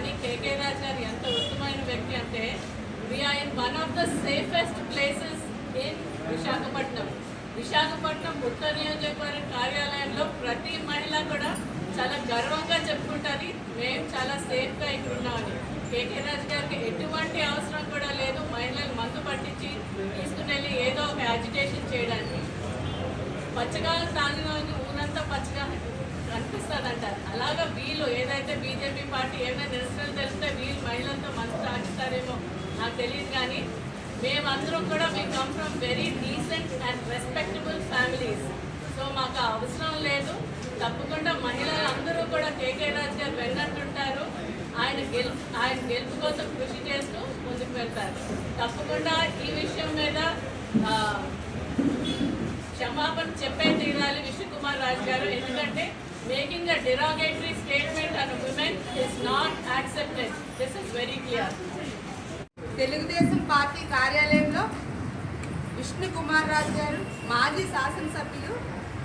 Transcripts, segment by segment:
కానీ కేకే రాజ్ గారు ఎంత ఉత్తమైన వ్యక్తి అంటే we are in one of the safest places in Visakhapatnam. Visakhapatnam ఉత్తర నియోజకవర్గం కార్యాలయంలో ప్రతి మహిళ కూడా చాలా గర్వంగా చెప్పుకుంటుంది మేము చాలా సేఫ్గా ఇక్కడ ఉన్నామని. కేకే రాజ్ గారికి ఎటువంటి అవసరం కూడా లేదు. మహిళలు మందు పట్టించి తీసుకుని వెళ్ళి ఏదో ఒక యాజిటేషన్ చేయడానికి. పచ్చగా సాధన అంటారు అలాగా వీళ్ళు ఏదైతే బీజేపీ పార్టీ ఏమైనా నిరసనలు తెలిస్తే వీళ్ళు మహిళలతో మనసు సాగిస్తారేమో నాకు తెలియదు కానీ మేమందరం కూడా మీ come from very decent and respectable families so మాకు అవసరం లేదు. తప్పకుండా మహిళలందరూ కూడా కేకే రాజ్ గారు వెన్నట్టుంటారు ఆయన గెలు ఆయన గెలుపు కోసం కృషి చేస్తూ ముందుకు వెళ్తారు. తప్పకుండా ఈ విషయం మీద క్షమాపణ చెప్పే తీరాలి విష్ణుకుమార్ రాజు గారు. ఎందుకంటే making a derogatory statement on women is not accepted this is very clear Telugudesam party కార్యాలయంలో విష్ణు కుమార్ రాజు గారు మాజీ శాసనసభ్యులు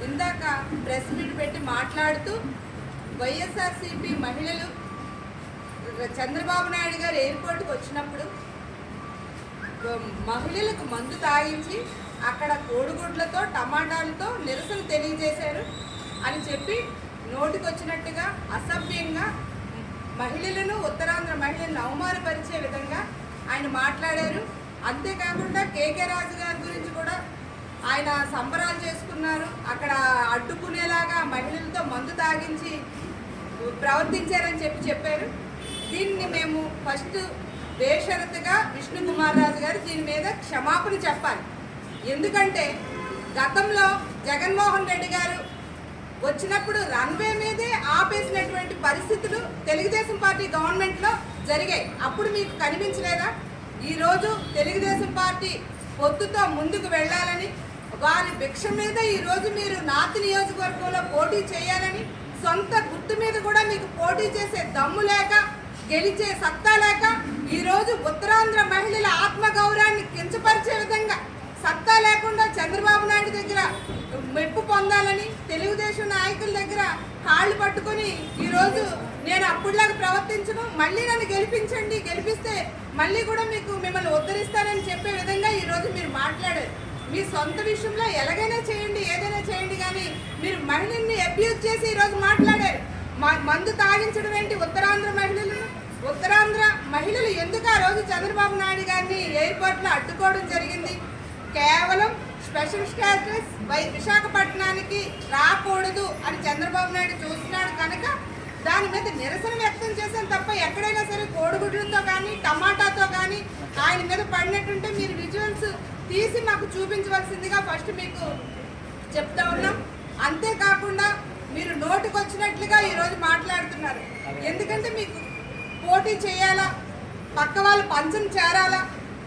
ఇందాక ప్రెస్ మీట్ పెట్టి మాట్లాడుతూ వైఎస్ఆర్సీపీ మహిళలు చంద్రబాబు నాయుడు గారు ఎయిర్పోర్ట్కి వచ్చినప్పుడు మహిళలకు మందు తాగించి అక్కడ కోడిగుడ్లతో టమాటాలతో నిరసన తెలియజేశారు అని చెప్పి నోటికొచ్చినట్టుగా అసభ్యంగా మహిళలను ఉత్తరాంధ్ర మహిళలను అవమానపరిచే విధంగా ఆయన మాట్లాడారు. అంతేకాకుండా కేకే రాజు గారి గురించి కూడా ఆయన సంబరాలు చేసుకున్నారు. అక్కడ అడ్డుకునేలాగా మహిళలతో మందు తాగించి ప్రవర్తించారని చెప్పి చెప్పారు. దీన్ని మేము ఫస్ట్ బేషరతుగా విష్ణు కుమార్ రాజు గారు దీని మీద క్షమాపణ చెప్పాలి. ఎందుకంటే గతంలో జగన్మోహన్ రెడ్డి గారు వచ్చినప్పుడు రన్వే మీదే ఆపేసినటువంటి పరిస్థితులు తెలుగుదేశం పార్టీ గవర్నమెంట్లో జరిగాయి. అప్పుడు మీకు కనిపించలేదా? ఈరోజు తెలుగుదేశం పార్టీ పొత్తుతో ముందుకు వెళ్ళాలని వారి భిక్ష మీద ఈరోజు మీరు నార్త్ నియోజకవర్గంలో పోటీ చేయాలని సొంత గుర్తు మీద కూడా మీకు పోటీ చేసే దమ్ము లేక గెలిచే సత్తా లేక ఈరోజు ఉత్తరాంధ్ర మహిళల ఆత్మగౌరవాన్ని కించపరిచే విధంగా సత్తా లేకుండా చంద్రబాబు నాయుడు దగ్గర మెప్పు పొందాలని తెలుగుదేశం నాయకుల దగ్గర కాళ్ళు పట్టుకొని ఈరోజు నేను అప్పుడులాగా ప్రవర్తించను. మళ్ళీ నన్ను గెలిపించండి. గెలిపిస్తే మళ్ళీ కూడా మీకు మిమ్మల్ని ఉద్ధరిస్తానని చెప్పే విధంగా ఈరోజు మీరు మాట్లాడారు. మీ సొంత విషయంలో ఎలాగైనా చేయండి ఏదైనా చేయండి కానీ మీరు మహిళల్ని అబ్యూజ్ చేసి ఈరోజు మాట్లాడారు. మ- మందు తాగించడం ఏంటి? ఉత్తరాంధ్ర మహిళలు? ఉత్తరాంధ్ర మహిళలు ఎందుకు ఆ రోజు చంద్రబాబు నాయుడు గారిని ఎయిర్పోర్ట్లో అడ్డుకోవడం జరిగింది? కేవలం స్పెషల్ స్టేటస్ వై విశాఖపట్నానికి రాకూడదు అని చంద్రబాబు నాయుడు చూస్తున్నాడు కనుక దాని మీద నిరసన వ్యక్తం చేశాను తప్ప ఎక్కడైనా సరే కోడిగుడ్లతో కానీ టమాటాతో కానీ ఆయన మీద పడినట్టుంటే మీరు విజువల్స్ తీసి మాకు చూపించవలసిందిగా ఫస్ట్ మీకు చెప్తా ఉన్నాం. అంతేకాకుండా మీరు నోటికి వచ్చినట్లుగా ఈరోజు మాట్లాడుతున్నారు. ఎందుకంటే మీకు పోటీ చేయాలా? పక్క వాళ్ళు పంచం చేరాలా?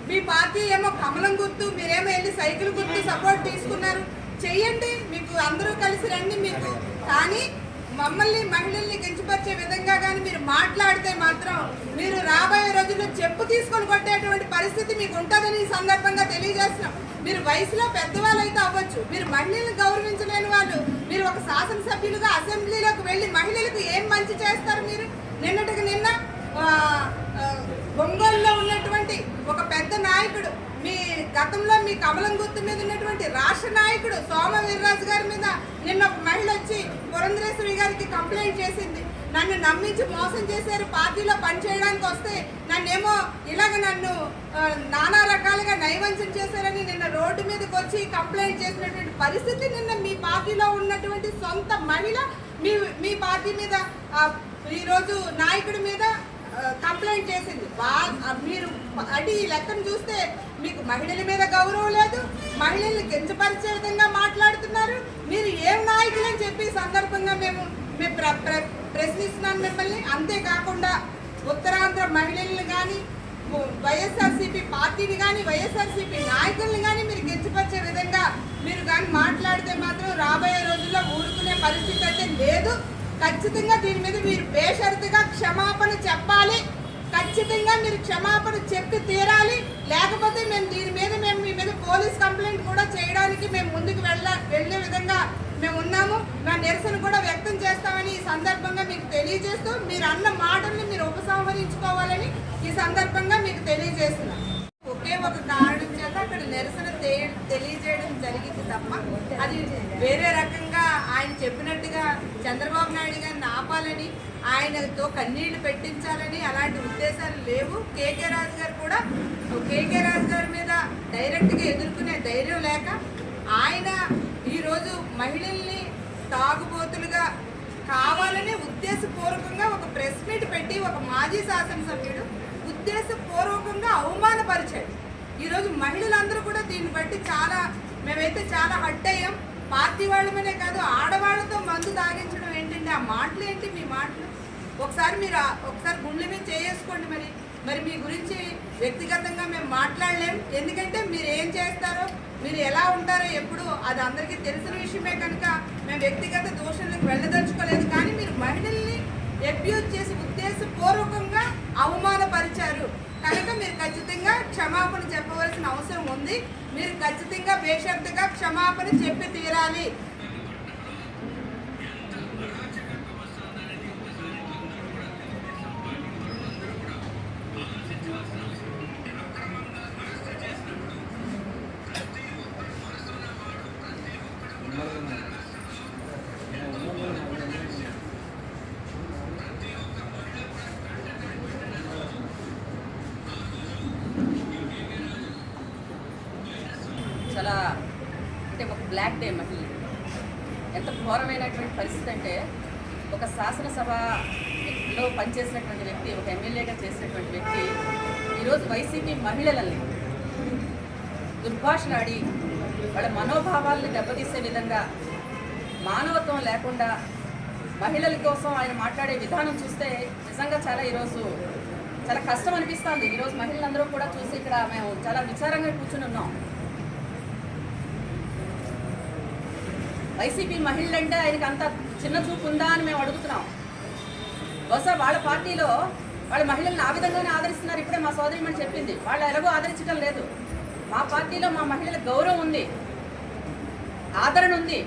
మీ పార్టీ ఏమో కమలం గుర్తు మీరేమో వెళ్ళి సైకిల్ గుర్తు సపోర్ట్ తీసుకున్నారు. చెయ్యండి మీకు అందరూ కలిసి రండి మీకు. కానీ మమ్మల్ని మహిళల్ని కించపరిచే విధంగా కానీ మీరు మాట్లాడితే మాత్రం మీరు రాబోయే రోజుల్లో చెప్పు తీసుకొని కొట్టేటువంటి పరిస్థితి మీకు ఉంటుందని ఈ సందర్భంగా తెలియజేస్తున్నాం. మీరు వయసులో పెద్దవాళ్ళు అయితే అవ్వచ్చు. మీరు మహిళలను గౌరవించలేని వాళ్ళు. మీరు ఒక శాసనసభ్యులుగా అసెంబ్లీలోకి వెళ్ళి మహిళలకు ఏం మంచి చేస్తారు మీరు? నిన్నటికి నిన్న ఒంగోలులో ఉన్నటువంటి ఒక పెద్ద నాయకుడు మీ గతంలో మీ కమలం గుర్తు మీద ఉన్నటువంటి రాష్ట్ర నాయకుడు సోమ వీర్రాజు గారి మీద నిన్న ఒక మహిళ వచ్చి పురంధరేశ్వరి గారికి కంప్లైంట్ చేసింది. నన్ను నమ్మించి మోసం చేశారు పార్టీలో పనిచేయడానికి వస్తే నన్నేమో ఇలాగ నన్ను నానా రకాలుగా నైవంచం చేశారని నిన్న రోడ్డు మీదకి వచ్చి కంప్లైంట్ చేసినటువంటి పరిస్థితి నిన్న మీ పార్టీలో ఉన్నటువంటి సొంత మహిళ మీ మీ పార్టీ మీద ఈరోజు నాయకుడి మీద కంప్లైంట్ చేసింది. వా- మీరు అంటే ఈ లెక్కను చూస్తే మీకు మహిళల మీద గౌరవం లేదు మహిళల్ని కించపరిచే విధంగా మాట్లాడుతున్నారు. మీరు ఏం నాయకులని చెప్పి సందర్భంగా మేము మేము ప్ర ప్ర- ప్రశ్నిస్తున్నాం మిమ్మల్ని. అంతేకాకుండా ఉత్తరాంధ్ర మహిళల్ని కానీ వైఎస్ఆర్సీపీ పార్టీని కానీ వైఎస్ఆర్సీపీ నాయకుల్ని కానీ మీరు కించపరిచే విధంగా మీరు కానీ మాట్లాడితే మాత్రం రాబోయే రోజుల్లో ఊరుకునే పరిస్థితి అయితే లేదు. ఖచ్చితంగా దీని మీద మీరు బేషరతుగా క్షమాపణ చెప్పాలి. ఖచ్చితంగా మీరు క్షమాపణ చెప్పి తీరాలి. లేకపోతే మేము దీని మీద మేము మీ మీద పోలీస్ కంప్లైంట్ కూడా చేయడానికి మేము ముందుకు వెళ్ళ వెళ్ళే విధంగా మేము ఉన్నాము. మా నిరసన కూడా వ్యక్తం చేస్తామని ఈ సందర్భంగా మీకు తెలియజేస్తూ మీరు అన్న మాటల్ని మీరు ఉపసంహరించుకోవాలని ఈ సందర్భంగా మీకు తెలియజేస్తున్నాం. ఒకే నిరసన తెలియజేయడం జరిగింది తప్ప అది వేరే రకంగా చెప్పినట్టుగా చంద్రబాబు నాయుడు గారిని ఆపాలని ఆయనతో కన్నీళ్ళు పెట్టించాలని అలాంటి ఉద్దేశాలు లేవు. కేకే రాజు గారు కూడా కేకే రాజు గారి మీద డైరెక్ట్గా ఎదుర్కొనే ధైర్యం లేక ఆయన ఈరోజు మహిళల్ని తాగుబోతులుగా కావాలనే ఉద్దేశపూర్వకంగా ఒక ప్రెస్ మీట్ పెట్టి ఒక మాజీ శాసనసభ్యుడు ఉద్దేశపూర్వకంగా అవమానపరిచాడు. ఈరోజు మహిళలందరూ కూడా దీన్ని బట్టి చాలా మేమైతే చాలా హట్ అయ్యాం. పార్టీ వాళ్ళమనే కాదు ఆడవాళ్ళతో మందు తాగించడం ఏంటండి? ఆ మాటలు ఏంటి మీ మాటలు? ఒకసారి మీరు ఒకసారి గుండె మీద చేసుకోండి మరి. మరి మీ గురించి వ్యక్తిగతంగా మేము మాట్లాడలేం. ఎందుకంటే మీరు ఏం చేస్తారో మీరు ఎలా ఉంటారో ఎప్పుడు అది అందరికీ తెలిసిన విషయమే కనుక మేము వ్యక్తిగత దోషులకు వెళ్ళదలుచుకోలేదు. కానీ మీరు మహిళల్ని అబ్యూజ్ చేసి ఉద్దేశపూర్వకంగా అవమానపరిచారు. కనుక మీరు ఖచ్చితంగా క్షమాపణ చెప్పవలసిన అవసరం ఉంది. మీరు ఖచ్చితంగా బేషరతుగా క్షమాపణ చెప్పి తీరాలి. అంటే మహిళ ఎంత ఘోరమైనటువంటి పరిస్థితి అంటే ఒక శాసనసభలో పనిచేసినటువంటి వ్యక్తి ఒక ఎమ్మెల్యేగా చేసినటువంటి వ్యక్తి ఈరోజు వైసీపీ మహిళలని దుర్భాషలాడి వాళ్ళ మనోభావాల్ని దెబ్బతీసే విధంగా మానవత్వం లేకుండా మహిళల కోసం ఆయన మాట్లాడే విధానం చూస్తే నిజంగా చాలా ఈరోజు చాలా కష్టం అనిపిస్తుంది. ఈరోజు మహిళలందరూ కూడా చూసి ఇక్కడ మేము చాలా విచారంగా కూర్చుని ఉన్నాం. వైసీపీ మహిళలంటే ఆయనకి అంత చిన్న చూపు ఉందా అని మేము అడుగుతున్నాం. బహుశా వాళ్ళ పార్టీలో వాళ్ళ మహిళలను ఆ విధంగానే ఆదరిస్తున్నారు. ఇప్పుడే మా సోదరిమని చెప్పింది. వాళ్ళు ఎలాగో ఆదరించడం లేదు. మా పార్టీలో మా మహిళల గౌరవం ఉంది. ఆదరణ ఉంది.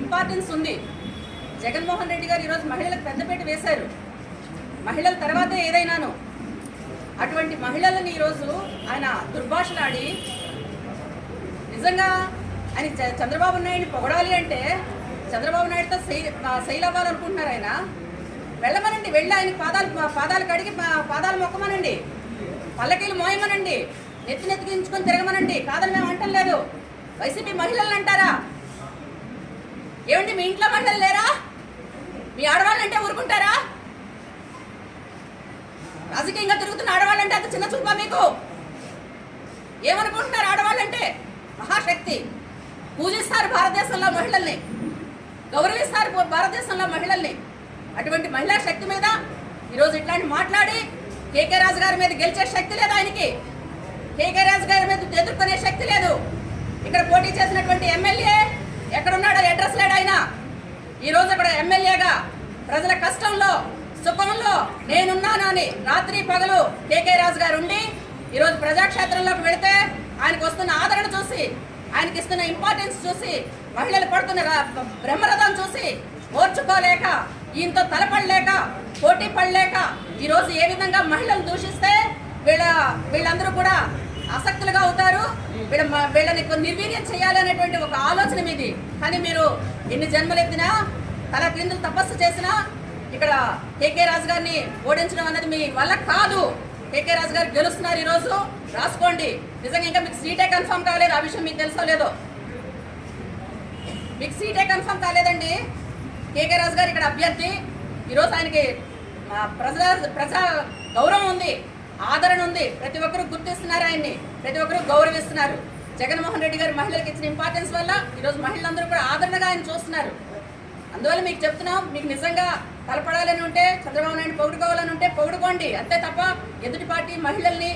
ఇంపార్టెన్స్ ఉంది. జగన్మోహన్ రెడ్డి గారు ఈరోజు మహిళలకు పెద్దపేట వేశారు. మహిళల తర్వాతే ఏదైనాను. అటువంటి మహిళలను ఈరోజు ఆయన దుర్భాషలాడి నిజంగా ఆయన చ- చంద్రబాబు నాయుడిని పొగడాలి అంటే చంద్రబాబు నాయుడుతో శైల్ అవ్వాలనుకుంటున్నారు ఆయన. వెళ్ళమనండి వెళ్ళి ఆయన పాదాలు పాదాలు కడిగి పాదాలు మొక్కమనండి. పల్లకీలు మోయమనండి. నెత్తి నెత్తికించుకొని తిరగమనండి. కాదని మేము అంటం లేదు. వైసీపీ మహిళలు అంటారా? ఏమండి మీ ఇంట్లో మహిళలు లేరా? మీ ఆడవాళ్ళు అంటే ఊరుకుంటారా? రాజకీయంగా తిరుగుతున్న ఆడవాళ్ళంటే అంత చిన్న చూపా మీకు? ఏమనుకుంటున్నారు ఆడవాళ్ళంటే? మహాశక్తి. పూజిస్తారు భారతదేశంలో మహిళల్ని గౌరవిస్తారు భారతదేశంలో మహిళల్ని. అటువంటి మహిళా శక్తి మీద ఈరోజు ఇట్లాంటి మాట్లాడి కేకే రాజు గారి మీద గెలిచే శక్తి లేదు ఆయనకి. కేకే రాజు గారి మీద ఎదుర్కొనే శక్తి లేదు. ఇక్కడ పోటీ చేసినటువంటి ఎమ్మెల్యే ఎక్కడున్నాడో అడ్రస్ లేడు ఆయన. ఈరోజు అక్కడ ఎమ్మెల్యేగా ప్రజల కష్టంలో సుఖంలో నేనున్నాను అని రాత్రి పగలు కేకే రాజు గారు ఉండి ఈరోజు ప్రజాక్షేత్రంలోకి వెళితే ఆయనకు వస్తున్న ఆదరణ చూసి ఆయనకి ఇస్తున్న ఇంపార్టెన్స్ చూసి మహిళలు పడుతున్న బ్రహ్మరథం చూసి ఓర్చుకోలేక ఈయనతో తలపడలేక పోటీ పడలేక ఈరోజు ఏ విధంగా మహిళలు దూషిస్తే వీళ్ళ వీళ్ళందరూ కూడా ఆసక్తులుగా అవుతారు. వీళ్ళ మ- వీళ్ళని నిర్వీర్యం చేయాలనేటువంటి ఒక ఆలోచన మీది. కానీ మీరు ఎన్ని జన్మలెత్తినా తల క్రిందులు తపస్సు చేసినా ఇక్కడ కేకే రాజు గారిని ఓడించడం అన్నది మీ వల్ల కాదు. కేకే రాజు గారు గెలుస్తున్నారు ఈరోజు. రాసుకోండి. నిజంగా ఇంకా మీకు సీటే కన్ఫర్మ్ కాలేదు? ఆ విషయం మీకు తెలుసో లేదో? మీకు సీటే కన్ఫర్మ్ కాలేదండి. కేకే రాజు గారు ఇక్కడ అభ్యర్థి. ఈరోజు ఆయనకి ప్రజా ప్రజా గౌరవం ఉంది. ఆదరణ ఉంది. ప్రతి ఒక్కరు గుర్తిస్తున్నారు ఆయన్ని. ప్రతి ఒక్కరు గౌరవిస్తున్నారు. జగన్మోహన్ రెడ్డి గారు మహిళలకు ఇచ్చిన ఇంపార్టెన్స్ వల్ల ఈరోజు మహిళలందరూ కూడా ఆదరణగా ఆయన చూస్తున్నారు. అందువల్ల మీకు చెప్తున్నాం మీకు నిజంగా తలపడాలని ఉంటే చంద్రబాబు నాయుడు పొగుడుకోవాలని ఉంటే పొగుడుకోండి. అంతే తప్ప ఎదుటి పార్టీ మహిళల్ని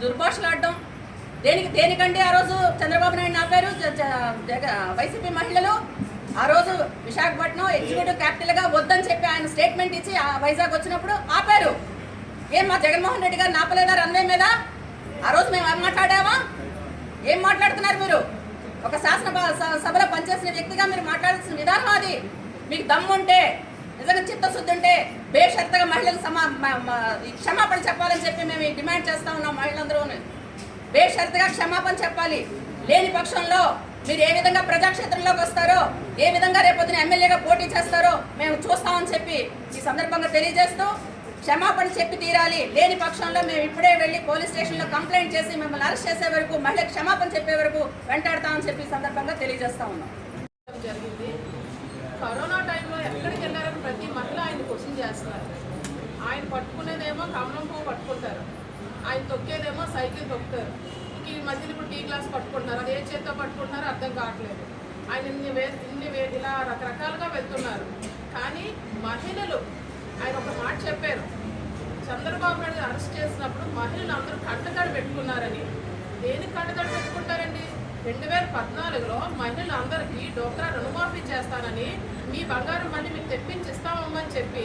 దుర్భాషలాడడం దేనికి దేనికంటే ఆ రోజు చంద్రబాబు నాయుడు ఆపారు జ- జగ- వైసీపీ మహిళలు ఆ రోజు విశాఖపట్నం ఎగ్జిక్యూటివ్ క్యాపిటల్గా వద్దని చెప్పి ఆయన స్టేట్మెంట్ ఇచ్చి ఆ వైజాగ్ వచ్చినప్పుడు ఆపారు. ఏం మా జగన్మోహన్ రెడ్డి గారు నాపలేదా రన్వే మీద? ఆ రోజు మేము మాట్లాడామా? ఏం మాట్లాడుతున్నారు మీరు? ఒక శాసన స- సభలో పనిచేసిన వ్యక్తిగా మీరు మాట్లాడాల్సిన విధానం అది. మీకు దమ్ముంటే నిజంగా చిత్తశుద్ధి ఉంటే బేషర్తగా మహిళలకు సమా క్షమాపణ చెప్పాలని చెప్పి మేము డిమాండ్ చేస్తా ఉన్నాం మహిళలందరూ బేషరతుగా క్షమాపణ చెప్పాలి. లేని పక్షంలో మీరు ఏ విధంగా ప్రజాక్షేత్రంలోకి వస్తారో ఏ విధంగా రేపొద్దున ఎమ్మెల్యేగా పోటీ చేస్తారో మేము చూస్తామని చెప్పి ఈ సందర్భంగా తెలియజేస్తూ క్షమాపణ చెప్పి తీరాలి. లేని పక్షంలో మేము ఇప్పుడే వెళ్ళి పోలీస్ స్టేషన్లో కంప్లైంట్ చేసి మిమ్మల్ని అరెస్ట్ చేసే వరకు మహిళ క్షమాపణ చెప్పే వరకు వెంటాడతామని చెప్పి సందర్భంగా తెలియజేస్తా ఉన్నాం. జరిగింది. కరోనా టైం ఎక్కడికి వెళ్ళారని ప్రతి మహిళ ఆయన క్వశ్చన్ చేస్తున్నారు. ఆయన పట్టుకునేదేమో కమలం పువ్వు పట్టుకుంటారు. ఆయన తొక్కేదేమో సైకిల్ తొక్కుతారు. ఈ మధ్యలో ఇప్పుడు టీ గ్లాస్ పట్టుకుంటున్నారు. అది ఏ చేత్తో పట్టుకుంటున్నారో అర్థం కావట్లేదు. ఆయన ఇన్ని వే ఇన్ని వే ఇలా రకరకాలుగా వెళ్తున్నారు. కానీ మహిళలు ఆయన ఒక మాట చెప్పారు. చంద్రబాబు నాయుడు అరెస్ట్ చేసినప్పుడు మహిళలు అందరూ కట్టకడ పెట్టుకున్నారని. దేనికి కట్టకడ పెట్టుకుంటారండి? రెండు వేల పద్నాలుగులో మహిళలందరికీ డోక్రా రుణమాఫీ చేస్తానని మీ బంగారం మళ్ళీ మీకు తెప్పించి ఇస్తామమ్మని చెప్పి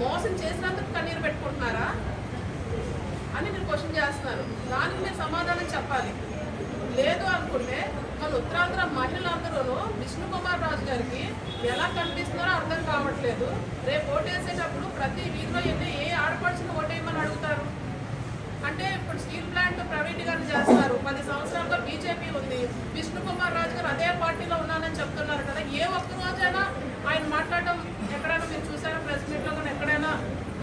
మోసం చేసినందుకు కన్నీరు పెట్టుకుంటున్నారా అని మీరు క్వశ్చన్ చేస్తున్నారు. దానికి మీరు సమాధానం చెప్పాలి. లేదు అనుకుంటే మన ఉత్తరాంధ్ర మహిళలందరూ విష్ణు కుమార్ రాజు గారికి ఎలా కనిపిస్తున్నారో అర్థం కావట్లేదు. రేపు ఓటేసేటప్పుడు ప్రతి వీధిలో వెళ్ళి ఏ ఆడపడుచుని ఓటేయమని అడుగుతారు? అంటే ఇప్పుడు స్టీల్ ప్లాంట్ ప్రైవేటీకరణ చేస్తారు. పది సంవత్సరాలుగా బీజేపీ ఉంది. విష్ణు కుమార్ రాజు గారు అదే పార్టీలో ఉన్నానని చెప్తున్నారు కదా. ఏ ఒక్క రోజైనా ఆయన మాట్లాడడం ఎక్కడైనా మీరు చూసారా? ప్రెస్ మీట్లో కానీ ఎక్కడైనా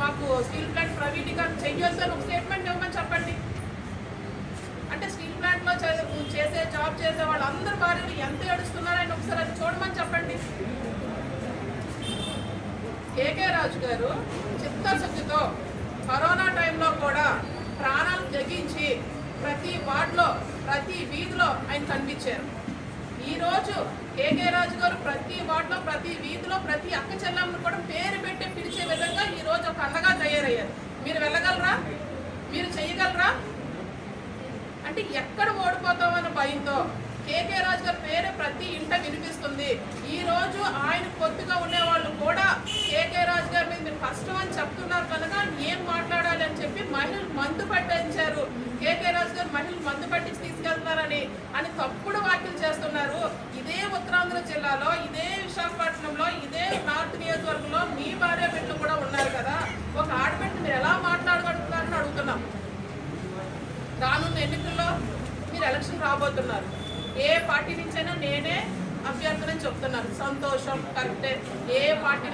మాకు స్టీల్ ప్లాంట్ ప్రైవేటీకరణ చెయ్యొద్దు అని ఒక స్టేట్మెంట్ ఇవ్వమని చెప్పండి. అంటే స్టీల్ ప్లాంట్లో చేసే జాబ్ చేసే వాళ్ళందరి భార్యలు ఎంత ఏడుస్తున్నారో ఆయన ఒకసారి అది చూడమని చెప్పండి. కేకే రాజు గారు చిత్తశుద్ధితో కరోనా టైంలో కూడా ప్రాణాలు తెగించి ప్రతి వార్డులో ప్రతి వీధిలో ఆయన కనిపించారు. ఈరోజు కేకే రాజు గారు ప్రతి వార్డులో ప్రతి వీధిలో ప్రతి అక్క చెల్లెమ్మను కూడా పేరు పెట్టి పిలిచే విధంగా ఈ రోజు ఒక అండగా తయారయ్యారు. మీరు వెళ్ళగలరా? మీరు చేయగలరా? అంటే ఎక్కడ ఓడిపోతామన్న భయంతో కేకే రాజు గారు ప్రతి ఇంట వినిపిస్తుంది. ఈ రోజు ఆయన కొద్దిగా ఉండే వాళ్ళు కూడా కేకే రాజు గారి మీద మీరు కష్టం అని చెప్తున్నారు కనుక ఏం మాట్లాడాలి అని చెప్పి మహిళలు మందు పట్టించారు. కేకే రాజు గారు మహిళలు మందు పట్టించి తీసుకెళ్తున్నారని అని తప్పుడు వ్యాఖ్యలు చేస్తున్నారు. ఇదే ఉత్తరాంధ్ర జిల్లాలో ఇదే విశాఖపట్నంలో ఇదే నార్త్ నియోజకవర్గంలో మీ భార్య బిడ్డలు కూడా ఉన్నారు కదా. ఒక ఆడబిడ్డ మీరు ఎలా మాట్లాడగలుగుతున్నారని అడుగుతున్నాం. రానున్న ఎన్నికల్లో మీరు ఎలక్షన్ రాబోతున్నారు. ఏ పార్టీ నుంచైనా నేనే అభ్యర్థులని చెప్తున్నాను. సంతోషం కరెక్టే. ఏ పార్టీ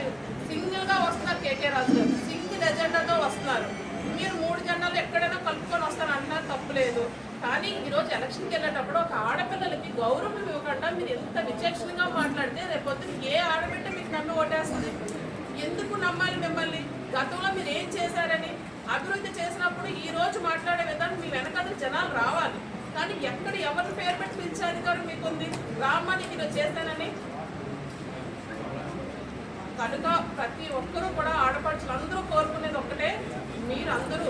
సింగిల్గా వస్తున్నారు కేకే రాజు గారు సింగిల్ ఎజెండాతో వస్తున్నారు. మీరు మూడు జెండాలు ఎక్కడైనా కలుపుకొని వస్తారు అన్నారు తప్పులేదు కానీ ఈరోజు ఎలక్షన్కి వెళ్ళేటప్పుడు ఒక ఆడపిల్లలకి గౌరవం ఇవ్వకుండా మీరు ఎంత విచక్షణగా మాట్లాడితే రేపొద్దున ఏ ఆడబిడ్డ మీకు నమ్మి ఓటేస్తుంది? ఎందుకు నమ్మాలి మిమ్మల్ని? గతంలో మీరు ఏం చేశారని? అభివృద్ధి చేసినప్పుడు ఈ రోజు మాట్లాడే విధానం మీ వెనకాల జనాలు రావాలి. కానీ ఎక్కడ ఎవరు పేరు పెట్టి పిలిచే అధికారం మీకుంది? రామ్మని నేను చేశానని. కనుక ప్రతి ఒక్కరూ కూడా ఆడపడుచులు అందరూ కోరుకునేది ఒక్కటే మీరందరూ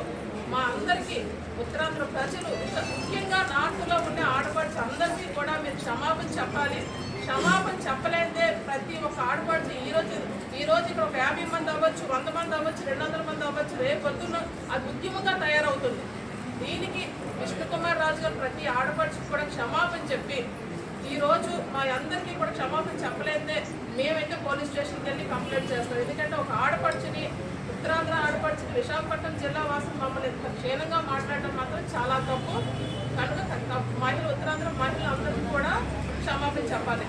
మా అందరికీ ఉత్తరాంధ్ర ప్రజలు ముఖ్యంగా నార్త్లో ఉండే ఆడపడుచు అందరికీ కూడా మీరు క్షమాపణ చెప్పాలి. క్షమాపణ చెప్పలేదే ప్రతి ఒక్క ఆడపడుచు ఈ రోజు ఈ రోజు ఇక్కడ ఒక యాభై మంది అవ్వచ్చు వంద మంది అవ్వచ్చు రెండు వందల మంది అవ్వచ్చు రేపు పొద్దున్న అది ఉద్యమంగా తయారవుతుంది. దీనికి విష్ణుకుమార్ రాజు గారు ప్రతి ఆడపడుచుకు కూడా క్షమాపణ చెప్పి ఈరోజు మా అందరికీ కూడా క్షమాపణ చెప్పలేదే. మేమైతే పోలీస్ స్టేషన్కి వెళ్ళి కంప్లైంట్ చేస్తాం. ఎందుకంటే ఒక ఆడపడుచుని ఉత్తరాంధ్ర ఆడపడుచుని విశాఖపట్నం జిల్లా వాసులు మమ్మల్ని ఇంత క్షీణంగా మాట్లాడడం మాత్రం చాలా తప్పు. కనుక మహిళ ఉత్తరాంధ్ర మహిళలందరికీ కూడా క్షమాపణ చెప్పాలి.